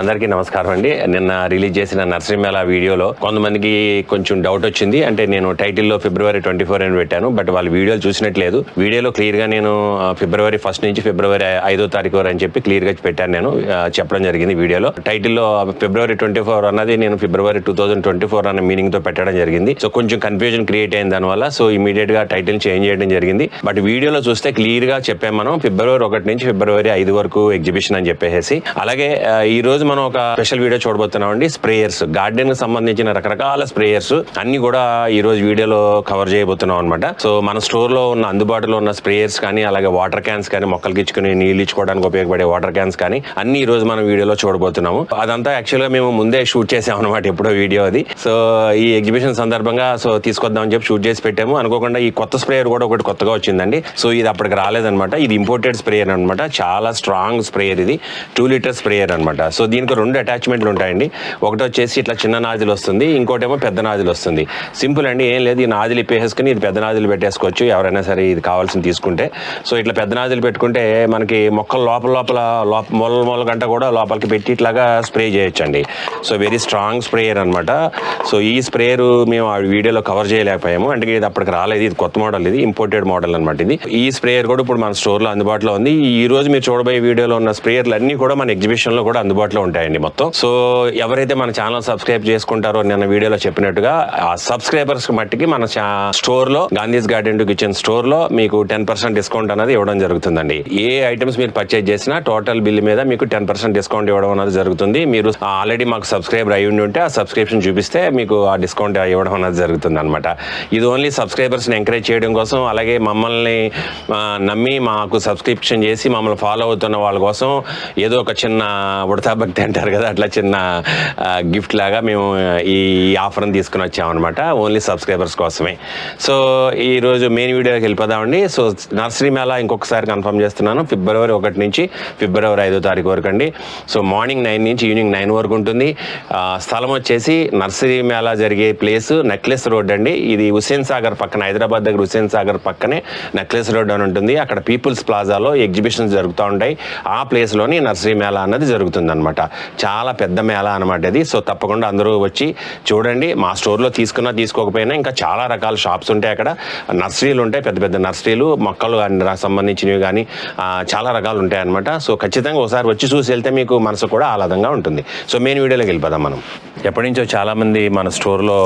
అందరికీ నమస్కారం అండి. నిన్న రిలీజ్ చేసిన నర్సరీ వీడియోలో కొంతమందికి కొంచెం డౌట్ వచ్చింది. అంటే నేను టైటిల్లో ఫిబ్రవరి ట్వంటీ ఫోర్ అని పెట్టాను. బట్ వాళ్ళు వీడియోలు చూసినట్లేదు. వీడియోలో క్లియర్గా నేను ఫిబ్రవరి ఫస్ట్ నుంచి ఫిబ్రవరి ఐదో తారీఖు వరకు అని చెప్పి క్లియర్గా పెట్టాను నేను. చెప్పడం జరిగింది వీడియోలో. టైటిల్లో ఫిబ్రవరి ట్వంటీ ఫోర్ అన్నది నేను February two thousand twenty four అన్న మీనింగ్తో పెట్టడం జరిగింది. సో కొంచెం కన్ఫ్యూజన్ క్రియేట్ అయిన దానివల్ల సో ఇమీడియట్గా టైటిల్ చేంజ్ చేయడం జరిగింది. బట్ వీడియోలో చూస్తే క్లియర్గా చెప్పాము చెప్పాం మనం ఫిబ్రవరి ఒకటి నుంచి ఫిబ్రవరి ఐదు వరకు ఎగ్జిబిషన్ అని చెప్పేసి. అలాగే ఈ రోజు మనం ఒక స్పెషల్ వీడియో చూడబోతున్నాం అండి స్ప్రేయర్స్. గార్డెన్కి సంబంధించిన రకరకాల స్ప్రేయర్స్. అన్ని కూడా ఈ రోజు వీడియోలో కవర్ చేయబోతున్నాం అనమాట సో మన స్టోర్లో ఉన్న అందుబాటులో ఉన్న స్ప్రేయర్స్ కానీ అలాగే వాటర్ క్యాన్స్ కానీ మొక్కలకి ఇచ్చుకుని నీళ్ళు ఇచ్చుకోవడానికి ఉపయోగపడే వాటర్ క్యాన్స్ కానీ అన్ని ఈ రోజు మనం వీడియోలో చూడబోతున్నాము. అదంతా యాక్చువల్గా మేము ముందే షూట్ చేసాం అనమాట ఎప్పుడో వీడియో అది. సో ఈ ఎగ్జిబిషన్ సందర్భంగా సో తీసుకొద్దామని చెప్పి షూట్ చేసి పెట్టాము. అనుకోకుండా ఈ కొత్త స్ప్రేయర్ కూడా ఒకటి కొత్తగా వచ్చిందండి. సో ఇది అప్పటికి రాలేదనమాట ఇది ఇంపోర్టెడ్ స్ప్రేయర్ అనమాట చాలా స్ట్రాంగ్ స్ప్రేయర్ ఇది. టూ లీటర్ స్ప్రేయర్ అనమాట సో దీనికి రెండు అటాచ్మెంట్లు ఉంటాయండి. ఒకటి వచ్చేసి ఇట్లా చిన్న నాజిల్ వస్తుంది ఇంకోటేమో పెద్ద నాజిల్ వస్తుంది. సింపుల్ అండి ఏం లేదు ఈ నాజిల్ ఇప్పేసుకుని ఇది పెద్ద నాజిల్ పెట్టేసుకోవచ్చు ఎవరైనా సరే ఇది కావాల్సింది తీసుకుంటే. సో ఇట్లా పెద్ద నాజిల్ పెట్టుకుంటే మనకి మొక్కలు లోపల లోపల లోప మొల మొల గంట కూడా లోపలికి పెట్టి ఇట్లాగా స్ప్రే చేయొచ్చండి. సో వెరీ స్ట్రాంగ్ స్ప్రేయర్ అనమాట సో ఈ స్ప్రేయర్ మేము ఆ వీడియోలో కవర్ చేయలేకపోయాము. అంటే ఇది అప్పటికి రాలేదు. ఇది కొత్త మోడల్ ఇది ఇంపోర్టెడ్ మోడల్ అనమాట ఇది. ఈ స్ప్రేయర్ కూడా ఇప్పుడు మన స్టోర్లో అందుబాటులో ఉంది. ఈ రోజు మీరు చూడబోయే వీడియోలో ఉన్న స్ప్రేయర్లు అన్నీ కూడా మన ఎగ్జిబిషన్లో కూడా అందుబాటులో ఉంటాయండి మొత్తం. సో ఎవరైతే మన ఛానల్ సబ్స్క్రైబ్ చేసుకుంటారో నిన్న వీడియోలో చెప్పినట్టుగా ఆ సబ్స్క్రైబర్స్ మట్టికి మన స్టోర్లో గాంధీస్ గార్డెన్ టు కిచెన్ స్టోర్లో మీకు టెన్ పర్సెంట్ డిస్కౌంట్ అనేది ఇవ్వడం జరుగుతుందండి. ఏ ఐటమ్స్ మీరు పర్చేజ్ చేసినా టోటల్ బిల్ మీద మీకు టెన్ పర్సెంట్ డిస్కౌంట్ ఇవ్వడం అనేది జరుగుతుంది. మీరు ఆల్రెడీ మాకు సబ్స్క్రైబర్ అయి ఉంటే ఆ సబ్స్క్రిప్షన్ చూపిస్తే మీకు ఆ డిస్కౌంట్ ఇవ్వడం అనేది జరుగుతుంది అనమాట ఇది ఓన్లీ సబ్స్క్రైబర్స్ని ఎంకరేజ్ చేయడం కోసం అలాగే మమ్మల్ని నమ్మి మాకు సబ్స్క్రిప్షన్ చేసి మమ్మల్ని ఫాలో అవుతున్న వాళ్ళ కోసం ఏదో ఒక చిన్న ఉడతా భక్తి అంటారు కదా అట్లా చిన్న గిఫ్ట్ లాగా మేము ఈ ఆఫర్ని తీసుకుని వచ్చామన్నమాట ఓన్లీ సబ్స్క్రైబర్స్ కోసమే. సో ఈరోజు మెయిన్ వీడియోకి వెళ్ళిపోదామండి. సో నర్సరీ మేళా ఇంకొకసారి కన్ఫర్మ్ చేస్తున్నాను. ఫిబ్రవరి ఒకటి నుంచి ఫిబ్రవరి ఐదో తారీఖు వరకు అండి. సో మార్నింగ్ నైన్ నుంచి ఈవినింగ్ నైన్ వరకు ఉంటుంది. స్థలం వచ్చేసి నర్సరీ మేళా జరిగే ప్లేస్ నెక్లెస్ రోడ్ అండి. ఇది హుస్సేన్ సాగర్ పక్కన హైదరాబాద్ దగ్గర హుస్సేన్ సాగర్ పక్కనే నెక్లెస్ రోడ్ అని ఉంటుంది. అక్కడ పీపుల్స్ ప్లాజాలో ఎగ్జిబిషన్స్ జరుగుతూ ఉంటాయి. ఆ ప్లేస్లోని నర్సరీ మేళా అన్నది జరుగుతుంది అనమాట చాలా పెద్ద మేళ అనమాట ఇది. సో తప్పకుండా అందరూ వచ్చి చూడండి. మా స్టోర్లో తీసుకున్నా తీసుకోకపోయినా ఇంకా చాలా రకాల షాప్స్ ఉంటాయి అక్కడ. నర్సరీలు ఉంటాయి పెద్ద పెద్ద నర్సరీలు మొక్కలు సంబంధించినవి కానీ చాలా రకాలు ఉంటాయి అనమాట సో ఖచ్చితంగా ఒకసారి వచ్చి చూసి వెళ్తే మీకు మనసు కూడా ఆహ్లాదంగా ఉంటుంది. సో మెయిన్ వీడియోలోకి వెళ్ళిపోదాం మనం. ఎప్పటి నుంచో చాలామంది మన స్టోర్లో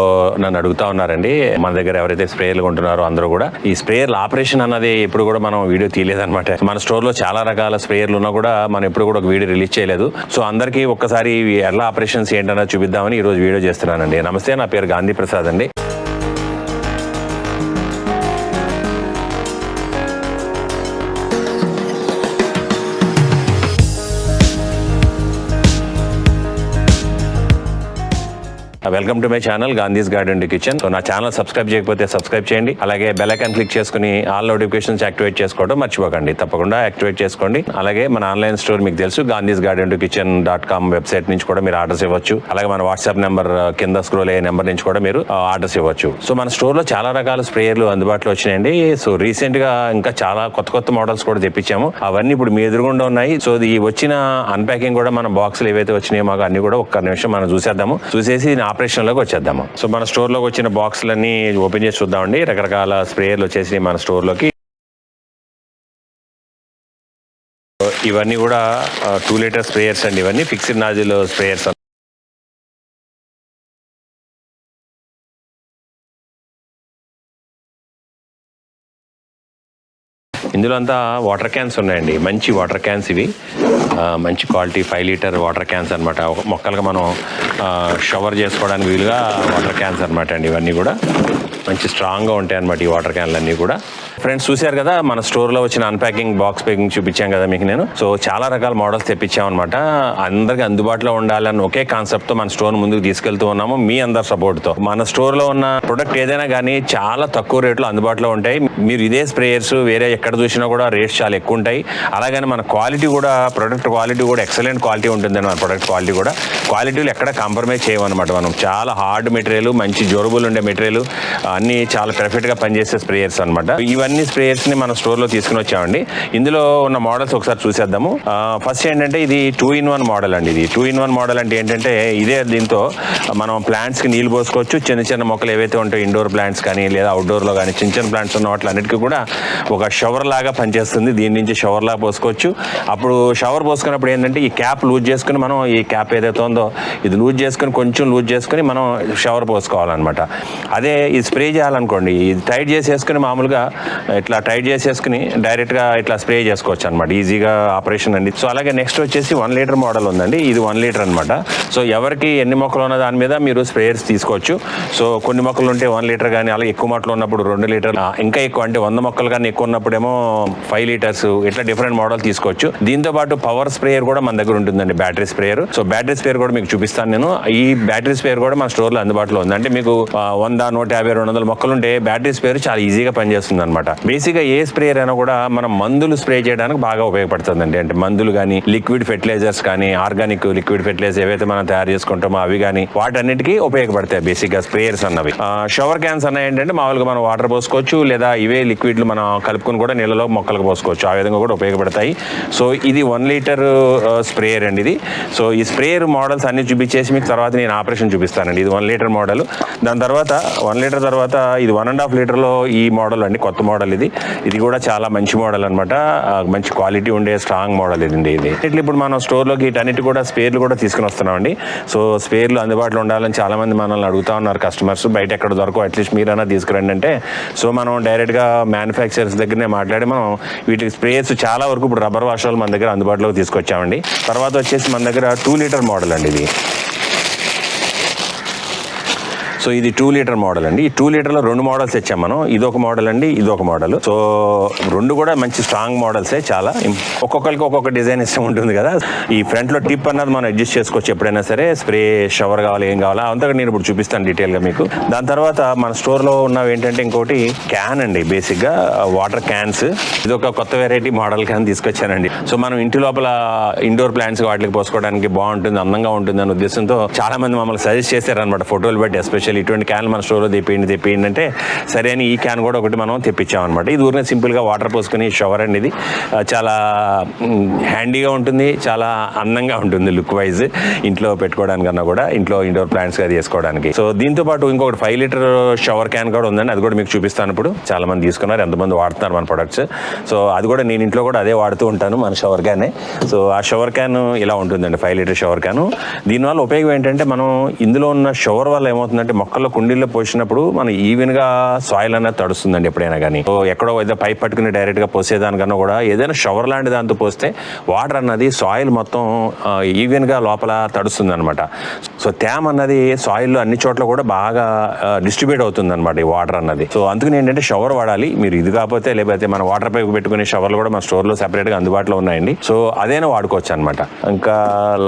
నన్ను అడుగుతా ఉన్నారండి. మన దగ్గర ఎవరైతే స్ప్రేయర్లు కొంటున్నారో అందరూ కూడా. ఈ స్ప్రేయర్ల ఆపరేషన్ అన్నది ఎప్పుడు కూడా మనం వీడియో తీయలేదన్నమాట. మన స్టోర్లో చాలా రకాల స్ప్రేయర్లు ఉన్నా కూడా మనం ఎప్పుడు కూడా ఒక వీడియో రిలీజ్ చేయలేదు. సో అందరికీ ఒక్కసారి ఇవి ఎలా ఆపరేషన్స్ ఏంటన్నా చూపిద్దామని ఈ రోజు వీడియో చేస్తున్నానండి. నమస్తే నా పేరు గాంధీ ప్రసాద్ అండి. Welcome to my channel Gandhi's garden kitchen so నా ఛానల్ సబ్స్క్రైబ్ చేయకపోతే సబ్స్క్రైబ్ చేయండి. అలాగే బెల్ ఐకాన్ క్లిక్ చేసుకుని ఆల్ నోటిఫికేషన్స్ యాక్టివేట్ చేసుకోవడం మర్చిపోకండి. తప్పకుండా యాక్టివేట్ చేసుకోండి. అలాగే మన ఆన్లైన్ స్టోర్ మీకు తెలుసు Gandhi's garden to kitchen dot com website నుంచి కూడా మీరు ఆర్డర్స్ ఇవ్వచ్చు. అలాగే మన వాట్సాప్ నెంబర్ uh, కింద స్క్రోల్ అయ్యే నెంబర్ నుంచి కూడా మీరు uh, ఆర్డర్స్ ఇవ్వచ్చు. సో మన స్టోర్లో చాలా రకాల స్ప్రేయర్లు అందుబాటులో వచ్చినాయండి. సో రీసెంట్గా ఇంకా చాలా కొత్త కొత్త మోడల్స్ కూడా తెప్పించాము. అవన్నీ ఇప్పుడు మీ ఎదురుగుండా ఉన్నాయి. సో ఈ వచ్చిన అన్ప్యాకింగ్ కూడా మన బాక్సులు ఏవైతే వచ్చినాయో మాకు అన్ని కూడా ఒక్క నిమిషం మనం చూసేద్దాము. చూసేసి నా ఆపరేషన్లోకి వచ్చేద్దాము. సో మన స్టోర్లోకి వచ్చిన బాక్స్లన్నీ ఓపెన్ చేసి చూద్దామండి. రకరకాల స్ప్రేయర్లు వచ్చేసి మన స్టోర్లోకి ఇవన్నీ కూడా టూ లీటర్ స్ప్రేయర్స్ అండి ఇవన్నీ. ఫిక్స్డ్ నాజిల్ స్ప్రేయర్స్ ఇందులో అంతా వాటర్ క్యాన్స్ ఉన్నాయండి. మంచి వాటర్ క్యాన్స్ ఇవి. మంచి quality five litre water cans అనమాట మొక్కలుగా మనం షవర్ చేసుకోవడానికి వీలుగా వాటర్ క్యాన్స్ అనమాట అండి ఇవన్నీ కూడా. మంచి స్ట్రాంగ్గా ఉంటాయి అనమాట ఈ వాటర్ క్యాన్లు అన్నీ కూడా. ఫ్రెండ్స్ చూశారు కదా మన స్టోర్లో వచ్చిన అన్ప్యాకింగ్ బాక్స్ ప్యాకింగ్ చూపించాం కదా మీకు నేను. సో చాలా రకాల మోడల్స్ తెప్పించామన్నమాట. అందరికి అందుబాటులో ఉండాలని ఒకే కాన్సెప్ట్తో మన స్టోర్ ముందుకు తీసుకెళ్తూ ఉన్నాము మీ అందరి సపోర్ట్తో మన స్టోర్లో ఉన్న ప్రొడక్ట్ ఏదైనా కానీ చాలా తక్కువ రేట్లో అందుబాటులో ఉంటాయి. మీరు ఇదే స్ప్రేయర్స్ వేరే ఎక్కడ చూసినా కూడా రేట్స్ చాలా ఎక్కువ ఉంటాయి. అలాగని మన క్వాలిటీ కూడా ప్రొడక్ట్ క్వాలిటీ కూడా ఎక్సలెంట్ క్వాలిటీ ఉంటుంది మన ప్రొడక్ట్ క్వాలిటీ కూడా క్వాలిటీలు ఎక్కడ కాంప్రమైజ్ చేయమన్నమాట మనం. చాలా హార్డ్ మెటీరియల్ మంచి డ్యూరబుల్ ఉండే మెటీరియల్ అన్నీ చాలా పెర్ఫెక్ట్గా పనిచేసే స్ప్రేయర్స్ అనమాట ఇవన్నీ అన్ని స్ప్రేయర్స్ని మన స్టోర్లో తీసుకుని వచ్చామండి. ఇందులో ఉన్న మోడల్స్ ఒకసారి చూసేద్దాము. ఫస్ట్ ఏంటంటే ఇది టూ ఇన్ వన్ మోడల్ అండి ఇది. టూ ఇన్ వన్ మోడల్ అంటే ఏంటంటే ఇదే దీంతో మనం ప్లాంట్స్కి నీళ్ళు పోసుకోవచ్చు. చిన్న చిన్న మొక్కలు ఏవైతే ఉంటాయో ఇండోర్ ప్లాంట్స్ కానీ లేదా అవుట్డోర్లో కానీ చిన్న చిన్న ప్లాంట్స్ ఉన్న వాటిలన్నిటికీ కూడా ఒక షవర్ లాగా పనిచేస్తుంది. దీని నుంచి షవర్ లాగా పోసుకోవచ్చు. అప్పుడు షవర్ పోసుకున్నప్పుడు ఏంటంటే ఈ క్యాప్ లూజ్ చేసుకుని మనం ఈ క్యాప్ ఏదైతే ఉందో ఇది లూజ్ చేసుకుని కొంచెం లూజ్ చేసుకుని మనం షవర్ పోసుకోవాలన్నమాట. అదే ఇది స్ప్రే చేయాలనుకోండి ఇది టైట్ చేసేసుకుని మామూలుగా ఇట్లా టైట్ చేసేసుకుని డైరెక్ట్గా ఇట్లా స్ప్రే చేసుకోవచ్చు అనమాట ఈజీగా ఆపరేషన్ అండి. సో అలాగే నెక్స్ట్ వచ్చేసి వన్ లీటర్ మోడల్ ఉందండి. ఇది వన్ లీటర్ అనమాట సో ఎవరికి ఎన్ని మొక్కలు ఉన్న దాని మీద మీరు స్ప్రేయర్స్ తీసుకోవచ్చు. సో కొన్ని మొక్కలు ఉంటే వన్ లీటర్ కానీ అలాగే ఎక్కువ మొక్కలు ఉన్నప్పుడు రెండు లీటర్ ఇంకా ఎక్కువ అంటే వంద మొక్కలు కానీ ఎక్కువ ఉన్నప్పుడేమో ఫైవ్ లీటర్స్ ఇట్లా డిఫరెంట్ మోడల్ తీసుకోవచ్చు. దీంతో పాటు పవర్ స్ప్రేయర్ కూడా మన దగ్గర ఉంటుందండి battery sprayer so battery sprayer కూడా మీకు చూపిస్తాను నేను. ఈ బ్యాటరీ స్ప్రేయర్ కూడా మన స్టోర్లో అందుబాటులో ఉంది. అంటే మీకు వంద నూట యాభై రెండు వందల మొక్కలు ఉంటే బ్యాటరీ స్ప్రేయర్ చాలా ఈజీగా పనిచేస్తుంది అనమాట అనమాట. బేసిక్గా ఏ స్ప్రేయర్ అయినా కూడా మనం మందులు స్ప్రే చేయడానికి బాగా ఉపయోగపడుతుందండి. అంటే మందులు కానీ లిక్విడ్ ఫెర్టిలైజర్స్ కానీ ఆర్గానిక్ లిక్విడ్ ఫెర్టిలైజర్ ఏవైతే మనం తయారు చేసుకుంటామో అవి కానీ వాటన్నిటికీ ఉపయోగపడతాయి బేసిక్గా స్ప్రేయర్స్ అన్నవి. షవర్ క్యాన్స్ అన్న ఏంటంటే మామూలుగా మనం వాటర్ పోసుకోవచ్చు లేదా ఇవే లిక్విడ్లు మనం కలుపుకొని కూడా నీళ్ళలో మొక్కలకు పోసుకోవచ్చు. ఆ విధంగా కూడా ఉపయోగపడతాయి. సో ఇది వన్ లీటర్ స్ప్రేయర్ అండి ఇది. సో ఈ స్ప్రేయర్ మోడల్స్ అన్ని చూపించేసి మీకు తర్వాత నేను ఆపరేషన్ చూపిస్తానండి. ఇది వన్ లీటర్ మోడల్ దాని తర్వాత వన్ లీటర్ తర్వాత ఇది వన్ అండ్ హాఫ్ లీటర్లో ఈ మోడల్ అండి కొత్త మోడల్ ఇది. ఇది కూడా చాలా మంచి మోడల్ అనమాట మంచి క్వాలిటీ ఉండే స్ట్రాంగ్ మోడల్ ఇది ఇది. ఇట్లా ఇప్పుడు మనం స్టోర్లోకి వీటన్నిటి కూడా స్పేర్లు కూడా తీసుకుని వస్తున్నామండి. సో స్పేర్లు అందుబాటులో ఉండాలని చాలా మంది మనల్ని అడుగుతా ఉన్నారు కస్టమర్స్. బయట ఎక్కడ దొరకవు అట్లీస్ట్ మీరైనా తీసుకురండి అంటే. సో మనం డైరెక్ట్గా మ్యానుఫ్యాక్చరర్స్ దగ్గరనే మాట్లాడి మనం వీటికి స్ప్రేస్ చాలా వరకు ఇప్పుడు రబ్బర్ వాషాలు మన దగ్గర అందుబాటులోకి తీసుకొచ్చామండి. తర్వాత వచ్చేసి మన దగ్గర టూ లీటర్ మోడల్ అండి ఇది. సో ఇది టూ లీటర్ మోడల్ అండి. ఈ టూ లీటర్లో రెండు మోడల్స్ తెచ్చాం మనం. ఇది ఒక మోడల్ అండి ఇది ఒక మోడల్ సో రెండు కూడా మంచి స్ట్రాంగ్ మోడల్సే చాలా. ఒక్కొక్కరికి ఒక్కొక్క డిజైన్ ఇష్టం ఉంటుంది కదా. ఈ ఫ్రంట్లో టిప్ అన్నది మనం అడ్జస్ట్ చేసుకోవచ్చు ఎప్పుడైనా సరే. స్ప్రే షవర్ కావాలి ఏం కావాలా అంతగా నేను ఇప్పుడు చూపిస్తాను డీటెయిల్గా మీకు. దాని తర్వాత మన స్టోర్లో ఉన్నవి ఏంటంటే ఇంకోటి క్యాన్ అండి బేసిక్గా వాటర్ క్యాన్స్ ఇది ఒక కొత్త వెరైటీ మోడల్ క్యాన్ తీసుకొచ్చానండి. సో మనం ఇంటి లోపల ఇండోర్ ప్లాంట్స్ వాటికి పోసుకోవడానికి బాగుంటుంది అందంగా ఉంటుంది అనే ఉద్దేశంతో చాలా మంది మమ్మల్ని సజెస్ట్ చేశారనమాట ఫోటోలు బట్టి స్పెషల్ ఇటువంటి క్యాన్ మన స్టోర్లో తెప్పియండి తెప్పియండి అంటే సరే అని ఈ క్యాన్ కూడా ఒకటి మనం తెప్పించామన్నమాట. ఇది ఊరినే సింపుల్గా వాటర్ పోసుకుని షవర్ అండి ఇది చాలా హ్యాండీగా ఉంటుంది చాలా అందంగా ఉంటుంది లుక్ వైజ్ ఇంట్లో పెట్టుకోవడానికన్నా కూడా ఇంట్లో ఇండోర్ ప్లాంట్స్ అది వేసుకోవడానికి. సో దీంతో పాటు ఇంకొకటి ఫైవ్ లీటర్ షవర్ క్యాన్ కూడా ఉందండి. అది కూడా మీకు చూపిస్తాను ఇప్పుడు. చాలా మంది తీసుకున్నారు ఎంతమంది వాడుతున్నారు మన ప్రొడక్ట్స్ సో అది కూడా నేను ఇంట్లో కూడా అదే వాడుతూ ఉంటాను మన షవర్ క్యానే సో ఆ షవర్ క్యాన్ ఇలా ఉంటుందండి ఫైవ్ లీటర్ షవర్ క్యాన్ దీనివల్ల ఉపయోగం ఏంటంటే మనం ఇందులో ఉన్న షవర్ వల్ల ఏమవుతుందంటే మొక్కల్లో కుండీల్లో పోసినప్పుడు మనం ఈవెన్గా సాయిల్ అనేది తడుస్తుందండి ఎప్పుడైనా కానీ. సో ఎక్కడో ఏదో పైప్ పట్టుకుని డైరెక్ట్గా పోసేదానికన్నా కూడా ఏదైనా షవర్ లాంటి దాంతో పోస్తే వాటర్ అన్నది సాయిల్ మొత్తం ఈవెన్గా లోపల తడుస్తుంది అనమాట సో తేమ అన్నది సాయిల్లో అన్ని చోట్ల కూడా బాగా డిస్ట్రిబ్యూట్ అవుతుంది అనమాట ఈ వాటర్ అన్నది. సో అందుకని ఏంటంటే షవర్ వాడాలి. మీరు ఇది కాకపోతే లేకపోతే మన వాటర్ పైప్ పెట్టుకునే షవర్లు కూడా మన స్టోర్లో సెపరేట్గా అందుబాటులో ఉన్నాయండి. సో అదైనా వాడుకోవచ్చు అనమాట ఇంకా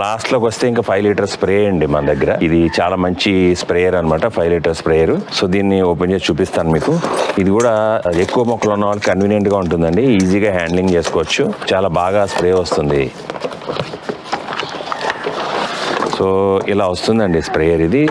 లాస్ట్లోకి వస్తే ఇంకా ఫైవ్ లీటర్ స్ప్రే అండి మన దగ్గర. ఇది చాలా మంచి స్ప్రేయర్ అనమాట ఫైవ్ లీటర్ స్ప్రేయర్ సో దీన్ని ఓపెన్ చేసి చూపిస్తాను మీకు. ఇది కూడా ఎక్కువ మొక్కలు ఉన్న వాళ్ళకి కన్వీనియంట్గా ఉంటుందండి. ఈజీగా హ్యాండ్లింగ్ చేసుకోవచ్చు. చాలా బాగా స్ప్రే వస్తుంది. సో ఇలా వస్తుందండి స్ప్రేయర్ ఇది.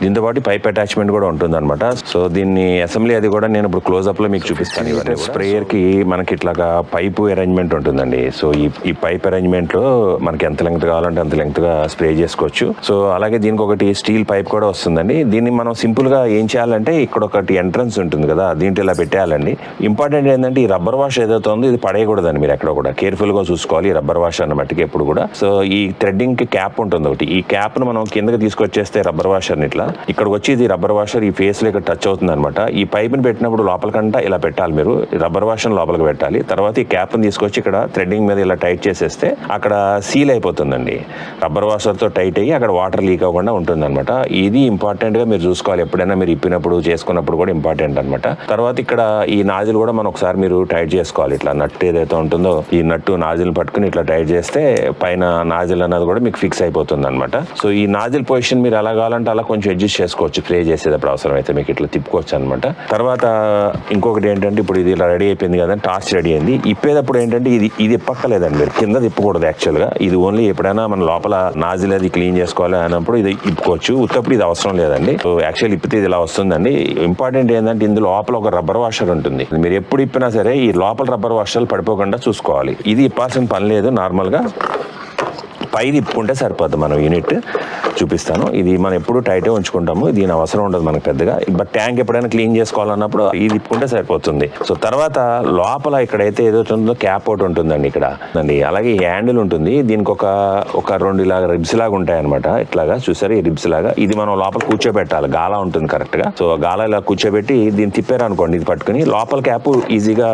దీంతో పాటు పైప్ అటాచ్మెంట్ కూడా ఉంటుంది అనమాట సో దీన్ని అసెంబ్లీ అది కూడా నేను ఇప్పుడు క్లోజ్అప్లో మీకు చూపిస్తాను ఇవన్నీ స్ప్రేయర్కి మనకి ఇట్లాగా పైపు అరేంజ్మెంట్ ఉంటుందండి. సో ఈ ఈ పైప్ అరేంజ్మెంట్లో మనకి ఎంత లెంగ్త్ కావాలంటే అంత లెంగ్త్గా స్ప్రే చేసుకోవచ్చు. సో అలాగే దీనికి ఒకటి స్టీల్ పైప్ కూడా వస్తుందండి. దీన్ని మనం సింపుల్గా ఏం చేయాలంటే ఇక్కడ ఒకటి ఎంట్రన్స్ ఉంటుంది కదా దీంట్లో ఇలా పెట్టేయాలండి. ఇంపార్టెంట్ ఏంటంటే ఈ రబ్బర్ వాష్ ఏదైతే ఉందో ఇది పడేయకూడదండి మీరు ఎక్కడ కూడా. కేర్ఫుల్గా చూసుకోవాలి రబ్బర్ వాష్ అన్న మట్టికి ఎప్పుడు కూడా. సో ఈ థ్రెడ్డింగ్కి క్యాప్ ఉంటుంది ఒకటి. ఈ క్యాప్ను మనం కిందకి తీసుకొచ్చేస్తే రబ్బర్ వాషర్ని ఇట్లా. ఇక్కడికి వచ్చి ఇది రబ్బర్ వాషర్ ఈ ఫేస్లో ఇక్కడ టచ్ అవుతుంది అనమాట ఈ పైప్ని పెట్టినప్పుడు లోపలికంట ఇలా పెట్టాలి మీరు. రబ్బర్ వాషర్ లోపలికి పెట్టాలి. తర్వాత ఈ క్యాప్ని తీసుకొచ్చి ఇక్కడ థ్రెడ్డింగ్ మీద ఇలా టైట్ చేసేస్తే అక్కడ సీల్ అయిపోతుందండి. రబ్బర్ వాషర్తో టైట్ అయ్యి అక్కడ వాటర్ లీక్ అవ్వకుండా ఉంటుంది అనమాట ఇది ఇంపార్టెంట్గా మీరు చూసుకోవాలి. ఎప్పుడైనా మీరు ఇప్పినప్పుడు చేసుకున్నప్పుడు కూడా ఇంపార్టెంట్ అనమాట తర్వాత ఇక్కడ ఈ నాజిల్ కూడా మనం ఒకసారి మీరు టైట్ చేసుకోవాలి. ఇట్లా నట్టు ఏదైతే ఉంటుందో ఈ నట్టు నాజిల్ పట్టుకుని ఇట్లా టైట్ చేస్తే పైన నాజిల్ అన్నది కూడా మీకు ఫిక్స్ అయిపోతుంది అనమాట అనమాట. సో ఈ నాజిల్ పొజిషన్ మీరు ఎలా కావాలంటే అలా కొంచెం అడ్జస్ట్ చేసుకోవచ్చు. స్ప్రే చేసేటప్పుడు అవసరం అయితే మీకు ఇట్లా తిప్పుకోవచ్చు అనమాట. తర్వాత ఇంకొకటి ఏంటంటే ఇప్పుడు ఇది ఇలా రెడీ అయిపోయింది కదా టార్చ్ రెడీ అయింది. ఇప్పేటప్పుడు ఏంటంటే ఇది ఇది ఇప్పక్కలేదండి మీరు. కింద తిప్పకూడదు యాక్చువల్గా ఇది ఓన్లీ ఎప్పుడైనా మన లోపల నాజిల్ అది క్లీన్ చేసుకోవాలి అన్నప్పుడు ఇది ఇప్పుకోవచ్చు. ఉత్తప్పుడు ఇది అవసరం లేదండి. సో యాక్చువల్ ఇప్పితే ఇది ఇలా వస్తుందండి. ఇంపార్టెంట్ ఏంటంటే ఇందులో లోపల ఒక రబ్బర్ వాషర్ ఉంటుంది. మీరు ఎప్పుడు ఇప్పినా సరే ఈ లోపల రబ్బర్ వాషర్లు పడిపోకుండా చూసుకోవాలి. ఇది ఇప్పాల్సిన పని లేదు నార్మల్గా పైది తిప్పుకుంటే సరిపోద్ది. మనం యూనిట్ చూపిస్తాను. ఇది మనం ఎప్పుడు టైటే ఉంచుకుంటాము. దీని అవసరం ఉండదు మనకు పెద్దగా. బట్ ట్యాంక్ ఎప్పుడైనా క్లీన్ చేసుకోవాలన్నప్పుడు ఇది ఇప్పుకుంటే సరిపోతుంది. సో తర్వాత లోపల ఇక్కడైతే ఏదో ఉంటుందో క్యాప్ ఒకటి ఉంటుందండి ఇక్కడ. అండి అలాగే హ్యాండిల్ ఉంటుంది. దీనికి ఒక ఒక రెండు ఇలాగా రిబ్స్ లాగా ఉంటాయన్నమాట. ఇట్లాగా చూసారు? ఈ రిబ్స్ లాగా. ఇది మనం లోపల కూర్చోబెట్టాలి. గాల ఉంటుంది కరెక్ట్గా సో గాల ఇలా కూర్చోబెట్టి దీన్ని తిప్పారు అనుకోండి ఇది పట్టుకుని లోపల క్యాప్ ఈజీగా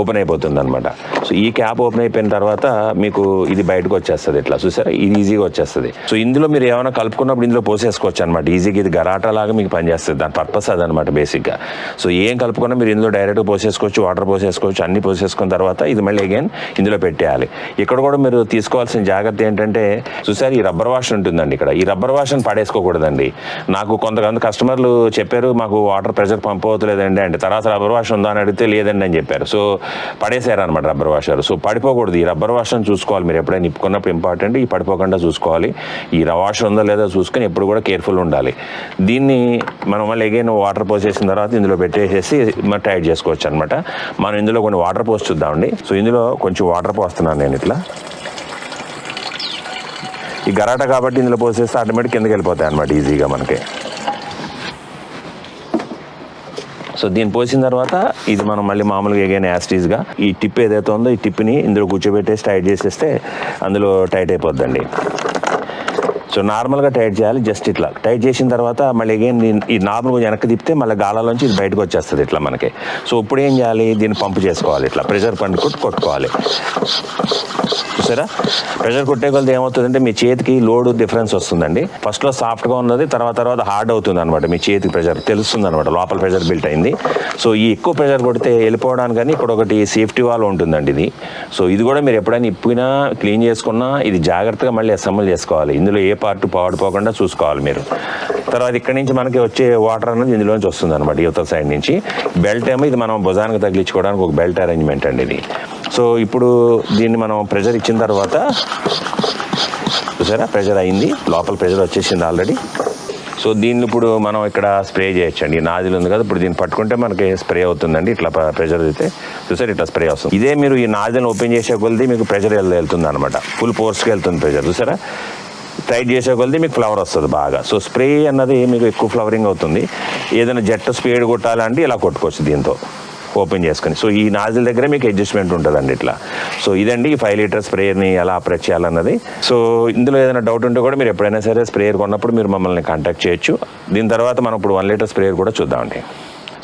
ఓపెన్ అయిపోతుంది అనమాట సో ఈ క్యాప్ ఓపెన్ అయిపోయిన తర్వాత మీకు ఇది బయటకు వచ్చేస్తుంది ఇట్లా. చూసారా? ఇది ఈజీగా వచ్చేస్తుంది. సో ఇందులో మీరు ఏమైనా కలుపుకున్నప్పుడు ఇందులో పోసేసుకోవచ్చు అనమాట ఈజీగా ఇది గరాటా లాగా మీకు పనిచేస్తుంది. దాని పర్పస్ అదనమాట బేసిక్గా సో ఏం కలుపుకున్నా మీరు ఇందులో డైరెక్ట్ పోసేసుకోవచ్చు వాటర్ పోసేసుకోవచ్చు అన్ని పోసేసుకున్న తర్వాత ఇది మళ్ళీ అగైన్ ఇందులో పెట్టేయాలి. ఇక్కడ కూడా మీరు తీసుకోవాల్సిన జాగ్రత్త ఏంటంటే చూసారు ఈ రబ్బర్ వాష్ ఉంటుందండి ఇక్కడ. ఈ రబ్బర్ వాష్ని పడేసుకోకూడదండి. నాకు కొంతమంది కస్టమర్లు చెప్పారు మాకు వాటర్ ప్రెషర్ పంప్ అవుతలేదండి అంటే తర్వాత రబ్బర్ వాష్ ఉందా? అని అడిగితే లేదండి అని చెప్పారు. సో పడేసారు అనమాట రబ్బర్ వాషర్ సో పడిపోకూడదు. ఈ రబ్బర్ వాష్ని చూసుకోవాలి. మీరు ఎప్పుడైనా నిప్పుకున్నప్పుడు ఇంపార్టెంట్ ఈ పడిపోకుండా చూసుకోవాలి. ఈ రవాష్ ఉందో లేదో చూసుకొని ఎప్పుడు కూడా కేర్ఫుల్ ఉండాలి. దీన్ని మనం మళ్ళీ ఎగైన్ వాటర్ పోసేసిన తర్వాత ఇందులో పెట్టేసేసి మరి టైట్ చేసుకోవచ్చు అనమాట మనం ఇందులో కొన్ని వాటర్ పోసి చూద్దామండి. సో ఇందులో కొంచెం వాటర్ పోస్తున్నాను నేను ఇట్లా. ఈ గరాట కాబట్టి ఇందులో పోసేస్తే ఆటోమేటిక్ కిందకి వెళ్ళిపోతాయి అనమాట ఈజీగా మనకి. సో దీన్ని పోసిన తర్వాత ఇది మనం మళ్ళీ మామూలుగా ఎగైన్ యాస్టీస్గా ఈ టిప్ ఏదైతే ఉందో ఈ టిప్ని ఇందులో కూర్చోబెట్టేసి టైట్ చేసేస్తే అందులో టైట్ అయిపోద్దండి. సో నార్మల్గా టైట్ చేయాలి జస్ట్ ఇట్లా. టైట్ చేసిన తర్వాత మళ్ళీ అగైన్ ఈ నార్మల్గా కొంచెం వెనక్కి తిప్పితే మళ్ళీ గాలలోంచి ఇది బయటకు వచ్చేస్తుంది ఇట్లా మనకి. సో ఇప్పుడు ఏం చేయాలి? దీన్ని పంపు చేసుకోవాలి ఇట్లా. ప్రెషర్ పండు కొట్టుకోవాలి. చూసారా? ప్రెషర్ కొట్టే కొలది ఏమవుతుందంటే మీ చేతికి లోడ్ డిఫరెన్స్ వస్తుందండి. ఫస్ట్లో సాఫ్ట్గా ఉన్నది తర్వాత తర్వాత హార్డ్ అవుతుంది అనమాట మీ చేతికి ప్రెషర్. తెలుస్తుంది అనమాట లోపల ప్రెషర్ బిల్ట్ అయింది. సో ఈ ఎక్కువ ప్రెషర్ కొడితే వెళ్ళిపోవడానికి కానీ ఇక్కడ ఒకటి సేఫ్టీ వాల్ ఉంటుందండి ఇది. సో ఇది కూడా మీరు ఎప్పుడైనా ఇప్పినా క్లీన్ చేసుకున్నా ఇది జాగ్రత్తగా మళ్ళీ అసెంబుల్ చేసుకోవాలి. ఇందులో ఏ పార్ట్ పాడుపోకుండా చూసుకోవాలి మీరు. తర్వాత ఇక్కడ నుంచి మనకి వచ్చే వాటర్ అనేది ఇందులోంచి వస్తుంది అనమాట యువతల సైడ్ నుంచి. బెల్ట్ ఏమో ఇది మనం భుజానికి తగిలించుకోవడానికి ఒక బెల్ట్ అరేంజ్మెంట్ అండి ఇది. సో ఇప్పుడు దీన్ని మనం ప్రెషర్ ఇచ్చిన తర్వాత చూసారా? ప్రెషర్ అయింది. లోపల ప్రెషర్ వచ్చేసింది ఆల్రెడీ సో దీన్ని ఇప్పుడు మనం ఇక్కడ స్ప్రే చేయొచ్చండి. ఈ నాజిల్ ఉంది కదా ఇప్పుడు దీన్ని పట్టుకుంటే మనకి స్ప్రే అవుతుందండి. ఇట్లా ప్రెషర్ అయితే. చూసారు? ఇట్లా స్ప్రే వస్తుంది. ఇదే మీరు ఈ నాజిల్ని ఓపెన్ చేసే కొలిది మీకు ప్రెషర్ వెళ్తుంది అనమాట ఫుల్ ఫోర్స్కి వెళ్తుంది ప్రెషర్ చూసారా? టైట్ చేసే కొలది మీకు ఫ్లవర్ వస్తుంది బాగా. సో స్ప్రే అన్నది మీకు ఎక్కువ ఫ్లవరింగ్ అవుతుంది. ఏదైనా జట్టు స్పీడ్ కొట్టాలంటే ఇలా కొట్టుకోవచ్చు దీంతో. ఓపెన్ చేసుకొని. సో ఈ నాజిల్ దగ్గర మీకు అడ్జస్ట్మెంట్ ఉంటుందండి ఇట్లా. సో ఇదండి ఈ ఫైవ్ లీటర్ స్ప్రేయర్ని ఎలా ఆపరేట్ చేయాలన్నది. సో ఇందులో ఏదైనా డౌట్ ఉంటే కూడా మీరు ఎప్పుడైనా సరే స్ప్రేయర్ కొన్నప్పుడు మీరు మమ్మల్ని కాంటాక్ట్ చేయొచ్చు. దీని తర్వాత మనం ఇప్పుడు వన్ లీటర్ స్ప్రేయర్ కూడా చూద్దామండి.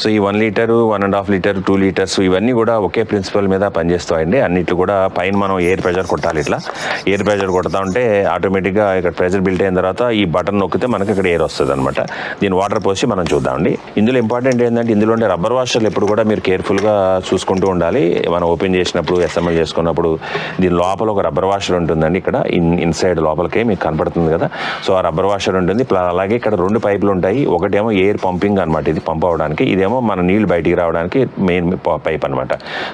సో ఈ one litre one and half litre two litres ఇవన్నీ కూడా ఒకే ప్రిన్సిపల్ మీద పనిచేస్తాయండి అన్నిట్లు కూడా పైన మనం ఎయిర్ ప్రెషర్ కొట్టాలి ఇట్లా. ఎయిర్ ప్రెషర్ కొడతా ఉంటే ఆటోమేటిక్గా ఇక్కడ ప్రెషర్ బిల్ట్ అయిన తర్వాత ఈ బటన్ నొక్కితే మనకి ఇక్కడ ఎయిర్ వస్తుంది అనమాట దీని వాటర్ పోసి మనం చూద్దామండి ఇందులో ఇంపార్టెంట్ ఏంటంటే ఇందులో ఉండే రబ్బర్ వాషర్లు ఎప్పుడు కూడా మీరు కేర్ఫుల్గా చూసుకుంటూ ఉండాలి. మనం ఓపెన్ చేసినప్పుడు ఎస్ఎంఎల్ చేసుకున్నప్పుడు దీని లోపల ఒక రబ్బర్ వాషర్ ఉంటుందండి ఇక్కడ. ఇన్ ఇన్సైడ్ లోపలికి మీకు కనపడుతుంది కదా. సో ఆ రబ్బర్ వాషర్ ఉంటుంది. అలాగే ఇక్కడ రెండు పైపులు ఉంటాయి. ఒకటేమో ఎయిర్ పంపింగ్ అనమాట ఇది పంప్ అవడానికి ఇదేమో మన నీళ్ళు బయటికి రావడానికి మెయిన్ పైప్ అనమాట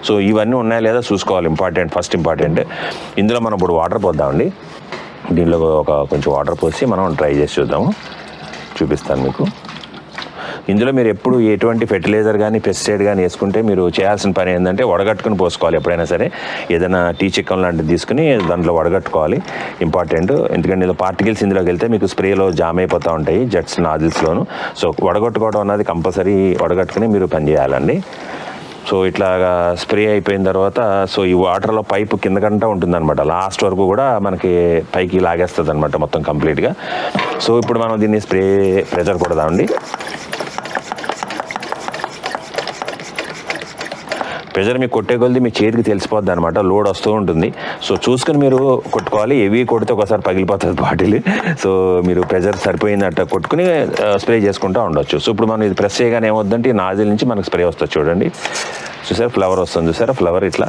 సో ఇవన్నీ ఉన్నాయా లేదా చూసుకోవాలి. ఇంపార్టెంట్ ఫస్ట్ ఇంపార్టెంట్ ఇందులో మనం ఇప్పుడు వాటర్ పోద్దామండి. దీనిలో ఒక కొంచెం వాటర్ పోసి మనం ట్రై చేసి చూద్దాము. చూపిస్తాను మీకు. ఇందులో మీరు ఎప్పుడు ఎటువంటి ఫెర్టిలైజర్ కానీ పెస్టిసైడ్ కానీ వేసుకుంటే మీరు చేయాల్సిన పని ఏంటంటే వడగట్టుకుని పోసుకోవాలి ఎప్పుడైనా సరే. ఏదైనా టీ చిక్కం లాంటిది తీసుకుని దాంట్లో వడగట్టుకోవాలి. ఇంపార్టెంట్. ఎందుకంటే ఇందులో పార్టికల్స్ ఇందులోకి వెళ్తే మీకు స్ప్రేలో జామ్ అయిపోతూ ఉంటాయి జెట్స్ నాజిల్స్లోను సో వడగట్టుకోవడం అన్నది కంపల్సరీ వడగట్టుకుని మీరు పని చేయాలండి. సో ఇట్లాగా స్ప్రే అయిపోయిన తర్వాత సో ఈ వాటర్లో పైపు కిందకంటా ఉంటుందన్నమాట. లాస్ట్ వరకు కూడా మనకి పైకి లాగేస్తుంది అనమాట మొత్తం కంప్లీట్గా. సో ఇప్పుడు మనం దీన్ని స్ప్రే ప్రెజర్ కొడదామండి. ప్రెజర్ మీకు కొట్టే కొద్ది మీ చేతికి తెలిసిపోద్ది అనమాట లోడ్ వస్తూ ఉంటుంది. సో చూసుకుని మీరు కొట్టుకోవాలి. హెవీ కొడితే ఒకసారి పగిలిపోతుంది బాటిల్. సో మీరు ప్రెషర్ సరిపోయిందట కొట్టుకుని స్ప్రే చేసుకుంటూ ఉండొచ్చు. సో ఇప్పుడు మనం ఇది ప్రెస్ చేయగానే ఏమొద్దంటే ఈ నాజిల్ నుంచి మనకు స్ప్రే వస్తుంది చూడండి. చూసారా? ఫ్లవర్ వస్తుంది. చూసారా? ఫ్లవర్ ఇట్లా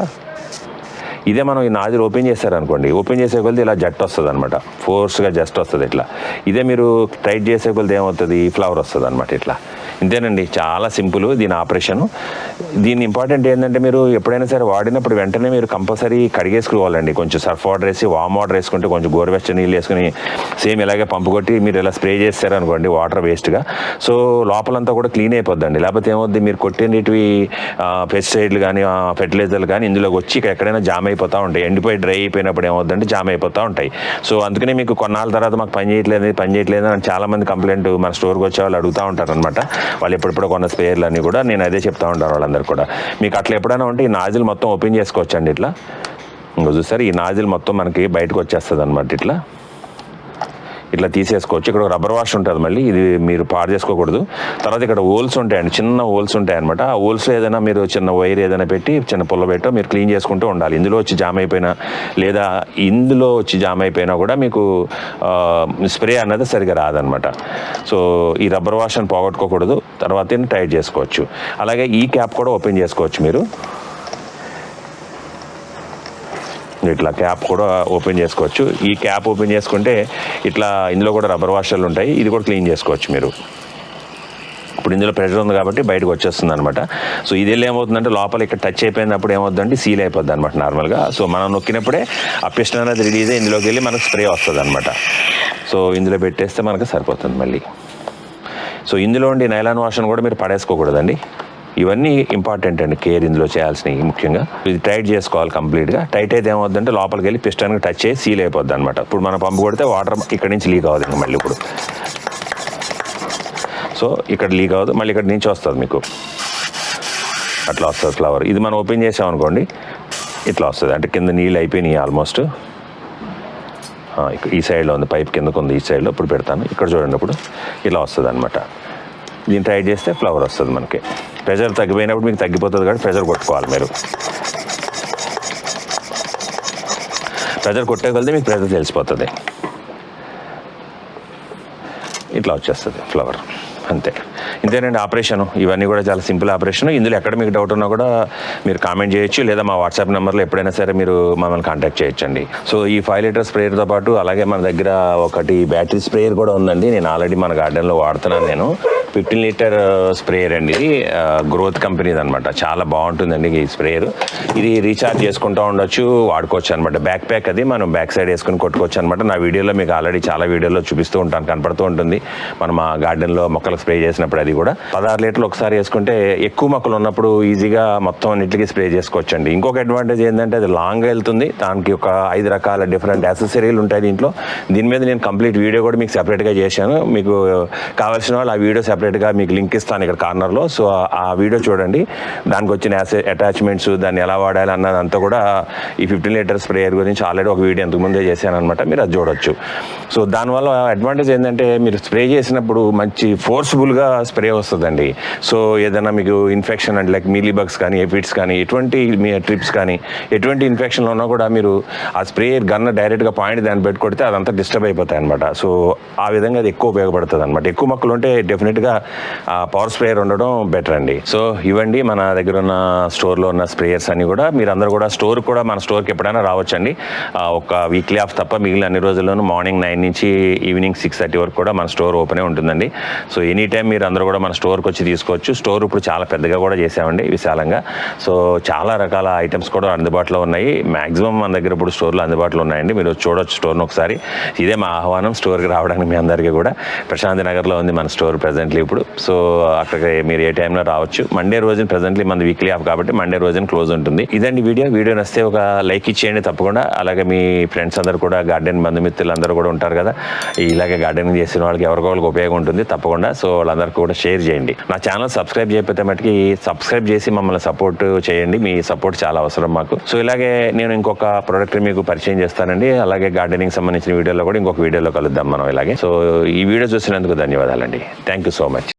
ఇదే మనం ఈ నాజిల్ ఓపెన్ చేశారనుకోండి ఓపెన్ చేసే కొలది ఇలా జట్ వస్తుంది అనమాట ఫోర్స్గా జస్ట్ వస్తుంది ఇట్లా. ఇదే మీరు టైట్ చేసే కొలది ఏమవుతుంది? ఫ్లవర్ వస్తుంది అనమాట ఇట్లా. ఇంతేనండి చాలా సింపుల్ దీని ఆపరేషన్ దీని ఇంపార్టెంట్ ఏంటంటే మీరు ఎప్పుడైనా సరే వాడినప్పుడు వెంటనే మీరు కంపల్సరీ కడిగేసుకోవాలండి కొంచెం సర్ఫ్ వాటర్ వేసి వామ్ వాటర్ వేసుకుంటే కొంచెం గోరువెచ్చని నీళ్ళు వేసుకుని సేమ్ ఇలాగే పంపు కొట్టి మీరు ఇలా స్ప్రే చేస్తారనుకోండి వాటర్ వేస్ట్గా సో లోపలంతా కూడా క్లీన్ అయిపోద్దండి. లేకపోతే ఏమవుద్ది? మీరు కొట్టినవి పెస్టిసైడ్లు కానీ ఫెర్టిలైజర్లు కానీ ఇందులోకి వచ్చి ఇక్కడ ఎక్కడైనా జామ్ అయిపోతూ ఉంటాయి. ఎండిపోయి డ్రై అయిపోయినప్పుడు ఏమవుతుందంటే జామ్ అయిపోతూ ఉంటాయి. సో అందుకనే మీకు కొన్నాళ్ళ తర్వాత మాకు పని చేయట్లేదు పని చేయట్లేదు అని చాలామంది కంప్లైంట్ మన స్టోర్కి వచ్చే వాళ్ళు అడుగుతూ ఉంటారు అనమాట వాళ్ళు ఎప్పుడెప్పుడు కొన్న స్పేర్లు అన్నీ కూడా నేను అదే చెప్తా ఉంటాను వాళ్ళందరూ కూడా. మీకు అట్లా ఎప్పుడైనా ఉంటే ఈ నాజిల్ మొత్తం ఓపెన్ చేసుకోవచ్చండి ఇట్లా. ఇంకో చూసారు ఈ నాజిల్ మొత్తం మనకి బయటకు వచ్చేస్తుంది అనమాట ఇట్లా. ఇట్లా తీసేసుకోవచ్చు. ఇక్కడ రబ్బర్ వాష్ ఉంటుంది మళ్ళీ. ఇది మీరు పాడు చేసుకోకూడదు. తర్వాత ఇక్కడ హోల్స్ ఉంటాయండి. చిన్న హోల్స్ ఉంటాయి అనమాట ఆ హోల్స్లో ఏదైనా మీరు చిన్న వైర్ ఏదైనా పెట్టి చిన్న పుల్ల పెట్టో మీరు క్లీన్ చేసుకుంటూ ఉండాలి. ఇందులో వచ్చి జామ్ అయిపోయినా లేదా ఇందులో వచ్చి జామ్ అయిపోయినా కూడా మీకు స్ప్రే అన్నది సరిగా రాదనమాట సో ఈ రబ్బర్ వాష్ అని పోగొట్టుకోకూడదు. తర్వాత టైట్ చేసుకోవచ్చు. అలాగే ఈ క్యాప్ కూడా ఓపెన్ చేసుకోవచ్చు మీరు. ఇట్లా క్యాప్ కూడా ఓపెన్ చేసుకోవచ్చు. ఈ క్యాప్ ఓపెన్ చేసుకుంటే ఇట్లా ఇందులో కూడా రబ్బర్ వాషర్లు ఉంటాయి. ఇది కూడా క్లీన్ చేసుకోవచ్చు మీరు. ఇప్పుడు ఇందులో ప్రెషర్ ఉంది కాబట్టి బయటకు వచ్చేస్తుంది అనమాట సో ఇది వెళ్ళి ఏమవుతుందంటే లోపల ఇక్కడ టచ్ అయిపోయినప్పుడు ఏమవుతుందంటే సీల్ అయిపోద్ది అనమాట నార్మల్గా. సో మనం నొక్కినప్పుడే ఆ పిస్టన్ అనేది రిలీజ్ అయ్యి ఇందులోకి వెళ్ళి మనకు స్ప్రే వస్తుంది అనమాట సో ఇందులో పెట్టేస్తే మనకు సరిపోతుంది మళ్ళీ. సో ఇందులో ఉండి నైలాన్ వాషన్ కూడా మీరు పడేసుకోకూడదండి. ఇవన్నీ ఇంపార్టెంట్ అండి కేర్ ఇందులో చేయాల్సినవి ముఖ్యంగా. ఇది టైట్ చేసుకోవాలి కంప్లీట్గా టైట్ అయితే ఏమవుతుందంటే లోపలికి వెళ్ళి పిస్టన్కి టచ్ చేసి సీల్ అయిపోద్ది అనమాట ఇప్పుడు మనం పంపు కొడితే వాటర్ ఇక్కడి నుంచి లీక్ అవ్వదు మళ్ళీ ఇప్పుడు. సో ఇక్కడ లీక్ అవ్వదు మళ్ళీ ఇక్కడ నుంచి వస్తుంది మీకు. అట్లా వస్తుంది ఫ్లవర్ ఇది మనం ఓపెన్ చేసామనుకోండి ఇట్లా వస్తుంది. అంటే కింద నీళ్ళు అయిపోయినాయి ఆల్మోస్ట్ ఈ సైడ్లో ఉంది పైప్ కిందకు ఉంది ఈ సైడ్లో ఇప్పుడు పెడతాను. ఇక్కడ చూడండి ఇప్పుడు. ఇలా వస్తుంది అనమాట దీన్ని ట్రై చేస్తే ఫ్లవర్ వస్తుంది మనకి. ప్రెషర్ తగ్గిపోయినప్పుడు మీకు తగ్గిపోతుంది కాబట్టి ప్రెషర్ కొట్టుకోవాలి మీరు. ప్రెషర్ కొట్టగలిగితే మీకు ప్రెజర్ తెలిసిపోతుంది. ఇట్లా వచ్చేస్తుంది ఫ్లవర్ అంతే. ఇంతేనండి ఆపరేషన్ ఇవన్నీ కూడా చాలా సింపుల్ ఆపరేషన్ ఇందులో ఎక్కడ మీకు డౌట్ ఉన్నా కూడా మీరు కామెంట్ చేయొచ్చు లేదా మా వాట్సాప్ నెంబర్లో ఎప్పుడైనా సరే మీరు మమ్మల్ని కాంటాక్ట్ చేయొచ్చండి. సో ఈ ఫైవ్ లీటర్ స్ప్రేయర్తో పాటు అలాగే మన దగ్గర ఒకటి బ్యాటరీ స్ప్రేయర్ కూడా ఉందండి. నేను ఆల్రెడీ మన గార్డెన్లో వాడుతున్నాను నేను. ఫిఫ్టీన్ లీటర్ స్ప్రేయర్ అండి ఇది. గ్రోత్ కంపెనీది అనమాట చాలా బాగుంటుందండి ఈ స్ప్రేయర్. ఇది రీఛార్జ్ చేసుకుంటూ ఉండొచ్చు వాడుకోవచ్చు అనమాట బ్యాక్ ప్యాక్ అది మనం బ్యాక్ సైడ్ వేసుకుని కొట్టుకోవచ్చు అనమాట నా వీడియోలో మీకు ఆల్రెడీ చాలా వీడియోలో చూపిస్తూ ఉంటాను కనపడుతూ ఉంటుంది. మనం మా గార్డెన్లో మొక్కలకు స్ప్రే చేసినప్పుడు అది కూడా. పదహారు లీటర్లు ఒకసారి వేసుకుంటే ఎక్కువ మొక్కలు ఉన్నప్పుడు ఈజీగా మొత్తం అన్నిటికీ స్ప్రే చేసుకోవచ్చు అండి ఇంకొక అడ్వాంటేజ్ ఏంటంటే అది లాంగ్ వెళ్తుంది. దానికి ఒక ఐదు రకాల డిఫరెంట్ యాక్సెసరీలు ఉంటాయి దీంట్లో. దీని మీద నేను కంప్లీట్ వీడియో కూడా మీకు సెపరేట్గా చేశాను. మీకు కావాల్సిన వాళ్ళు ఆ వీడియో సపరేట్గా మీకు లింక్ ఇస్తాను ఇక్కడ కార్నర్లో సో ఆ వీడియో చూడండి. దానికి వచ్చిన అటాచ్మెంట్స్ దాన్ని ఎలా వాడాలి అన్నదంతా కూడా ఈ ఫిఫ్టీన్ లీటర్ స్ప్రేయర్ గురించి ఆల్రెడీ ఒక వీడియో ఇంతకుముందే చేశాను అనమాట మీరు అది చూడొచ్చు. సో దానివల్ల అడ్వాంటేజ్ ఏంటంటే మీరు స్ప్రే చేసినప్పుడు మంచి ఫోర్స్ఫుల్గా స్ప్రే వస్తుందండి. సో ఏదైనా మీకు ఇన్ఫెక్షన్ అంటే లైక్ మీలీ బగ్స్ కానీ ఎఫిడ్స్ కానీ ఎటువంటి మీ ట్రిప్స్ కానీ ఎటువంటి ఇన్ఫెక్షన్లు ఉన్నా కూడా మీరు ఆ స్ప్రే గన్న డైరెక్ట్గా పాయింట్ దాన్ని పెట్టుకొడితే అదంతా డిస్టర్బ్ అయిపోతాయి అనమాట సో ఆ విధంగా అది ఎక్కువ ఉపయోగపడుతుంది అనమాట ఎక్కువ మొక్కలు ఉంటే డెఫినెట్గా పవర్ స్ప్రేయర్ ఉండడం బెటర్ అండి. సో ఇవ్వండి మన దగ్గర ఉన్న స్టోర్లో ఉన్న స్ప్రేయర్స్ అన్ని కూడా మీరు అందరూ కూడా స్టోర్ కూడా మన స్టోర్కి ఎప్పుడైనా రావచ్చండి. ఒక వీక్లీ ఆఫ్ తప్ప మిగిలిన అన్ని రోజుల్లోనూ మార్నింగ్ నైన్ నుంచి ఈవినింగ్ సిక్స్ థర్టీ వరకు కూడా మన స్టోర్ ఓపెనే ఉంటుందండి. సో ఎనీ టైం మీరు అందరూ కూడా మన స్టోర్కి వచ్చి తీసుకోవచ్చు. స్టోర్ ఇప్పుడు చాలా పెద్దగా కూడా చేసామండి విశాలంగా. సో చాలా రకాల ఐటమ్స్ కూడా అందుబాటులో ఉన్నాయి. మాక్సిమం మన దగ్గర ఇప్పుడు స్టోర్లో అందుబాటులో ఉన్నాయండి. మీరు చూడొచ్చు స్టోర్ను ఒకసారి. ఇదే మా ఆహ్వానం స్టోర్కి రావడానికి మీ అందరికీ కూడా. ప్రశాంతి నగర్లో ఉంది మన స్టోర్ ప్రజెంట్లీ ఇప్పుడు. సో అక్కడికి మీరు ఏ టైంలో రావచ్చు. మండే రోజున ప్రెసెంట్లీ మన వీక్లీ ఆఫ్ కాబట్టి మండే రోజున క్లోజ్ ఉంటుంది. ఇదండి వీడియో. వీడియో నస్తే ఒక లైక్ ఇచ్చేయండి తప్పకుండా. అలాగే మీ ఫ్రెండ్స్ అందరు కూడా గార్డెన్ బంధుమిత్రులు అందరూ కూడా ఉంటారు కదా. ఇలాగే గార్డెనింగ్ చేసిన వాళ్ళకి ఎవరికో ఉపయోగం ఉంటుంది తప్పకుండా. సో వాళ్ళందరికీ కూడా షేర్ చేయండి. నా ఛానల్ సబ్స్క్రైబ్ చేయకపోతే మటుకి సబ్స్క్రైబ్ చేసి మమ్మల్ని సపోర్ట్ చేయండి. మీ సపోర్ట్ చాలా అవసరం మాకు. సో ఇలాగే నేను ఇంకొక ప్రోడక్ట్ మీకు పరిచయం చేస్తానండి. అలాగే గార్డెనింగ్ సంబంధించిన వీడియోలో కూడా ఇంకొక వీడియోలో కలుద్దాం మనం ఇలాగే. సో ఈ వీడియో చూసినందుకు ధన్యవాదాలండి. Thank you so much